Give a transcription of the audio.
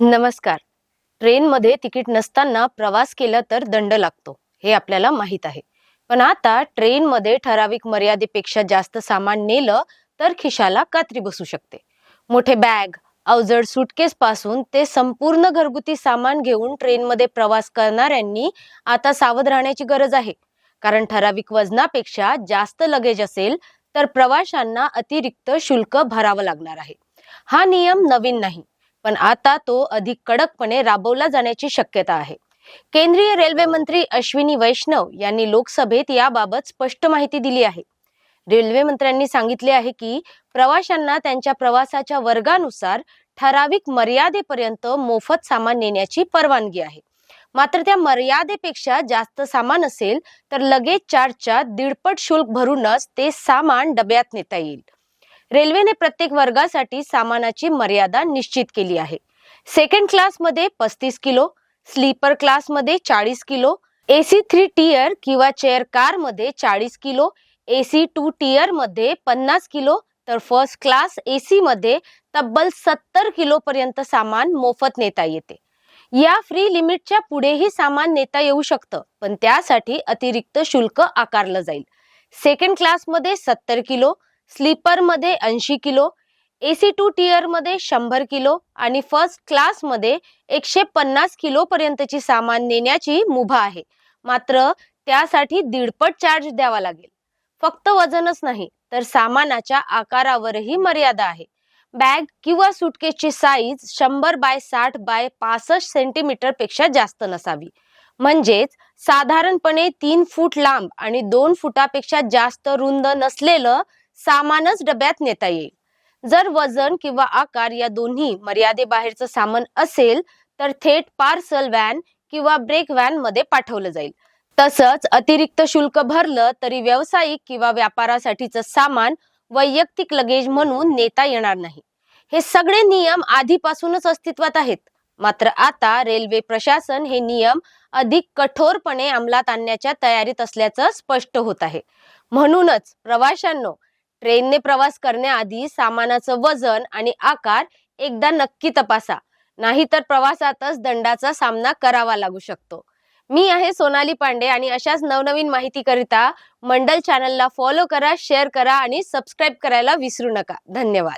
नमस्कार. ट्रेनमध्ये तिकीट नसताना प्रवास केला तर दंड लागतो हे आपल्याला माहीत आहे. पण आता ट्रेनमध्ये ठराविक मर्यादेपेक्षा जास्त सामान नेलं तर खिशाला कात्री बसू शकते. मोठे बॅग अवजड सुटकेस पासून ते संपूर्ण घरगुती सामान घेऊन ट्रेनमध्ये प्रवास करणाऱ्यांनी आता सावध राहण्याची गरज आहे. कारण ठराविक वजनापेक्षा जास्त लगेज असेल तर प्रवाशांना अतिरिक्त शुल्क भरावं लागणार आहे. हा नियम नवीन नाही. पण आता तो अधिक कडकपणे राबवला जाण्याची शक्यता आहे. केंद्रीय रेल्वे मंत्री अश्विनी वैष्णव यांनी लोकसभेत याबाबत स्पष्ट माहिती दिली आहे. रेल्वे मंत्र्यांनी सांगितले आहे की प्रवाशांना त्यांच्या प्रवासाच्या वर्गानुसार ठराविक मर्यादेपर्यंत मोफत सामान नेण्याची परवानगी आहे. मात्र त्या मर्यादेपेक्षा जास्त सामान असेल तर लगेच चार्जच्या दीडपट शुल्क भरूनच ते सामान डब्यात नेता येईल. रेल्वेने प्रत्येक वर्गासाठी सामानाची मर्यादा निश्चित केली आहे. सेकंड क्लासमध्ये पस्तीस किलो स्लीपर क्लासमध्ये चाळीस किलो एसी थ्री टियर किंवा चेअर कारमध्ये चाळीस किलो एसी टू टीयरमध्ये पन्नास किलो तर फर्स्ट क्लास एसी मध्ये तब्बल सत्तर किलो पर्यंत सामान मोफत नेता येते. या फ्री लिमिटच्या पुढेही सामान नेता येऊ शकतं पण त्यासाठी अतिरिक्त शुल्क आकारलं जाईल. सेकंड क्लासमध्ये सत्तर किलो स्लीपरमध्ये ऐंशी किलो एसी टू टियरमध्ये शंभर किलो आणि फर्स्ट क्लासमध्ये एकशे पन्नास किलो पर्यंतची सामान नेण्याची मुभा आहे. मात्र त्यासाठी दीडपट चार्ज द्यावा लागेल. फक्त वजनच नाही तर सामानाच्या आकारावरही मर्यादा आहे. बॅग किंवा सुटकेसची साईज शंभर बाय साठ बाय पासष्ट सेंटीमीटरपेक्षा जास्त नसावी. म्हणजेच साधारणपणे तीन फूट लांब आणि दोन फुटापेक्षा जास्त रुंद नसलेलं सामानच डब्यात नेता येईल. जर वजन किंवा आकार या दोन्ही मर्यादेबाहेरचं सामान असेल तर थेट पार्सल व्हॅन किंवा ब्रेक व्हॅनमध्ये पाठवलं जाईल. तसंच अतिरिक्त शुल्क भरलं तरी व्यावसायिक किंवा व्यापारासाठीचं सामान वैयक्तिक लगेज म्हणून नेता येणार नाही. हे सगळे नियम आधीपासूनच अस्तित्वात आहेत. मात्र आता रेल्वे प्रशासन हे नियम अधिक कठोरपणे अंमलात आणण्याच्या तयारीत असल्याचं स्पष्ट होत आहे. म्हणूनच प्रवाशांनो ट्रेनने प्रवास करण्याआधी सामानाचं वजन आणि आकार एकदा नक्की तपासा. नाहीतर प्रवासातच दंडाचा सामना करावा लागू शकतो. मी आहे सोनाली पांडे आणि अशाच नवनवीन माहितीकरिता मंडल चॅनलला फॉलो करा शेअर करा आणि सबस्क्राईब करायला विसरू नका. धन्यवाद.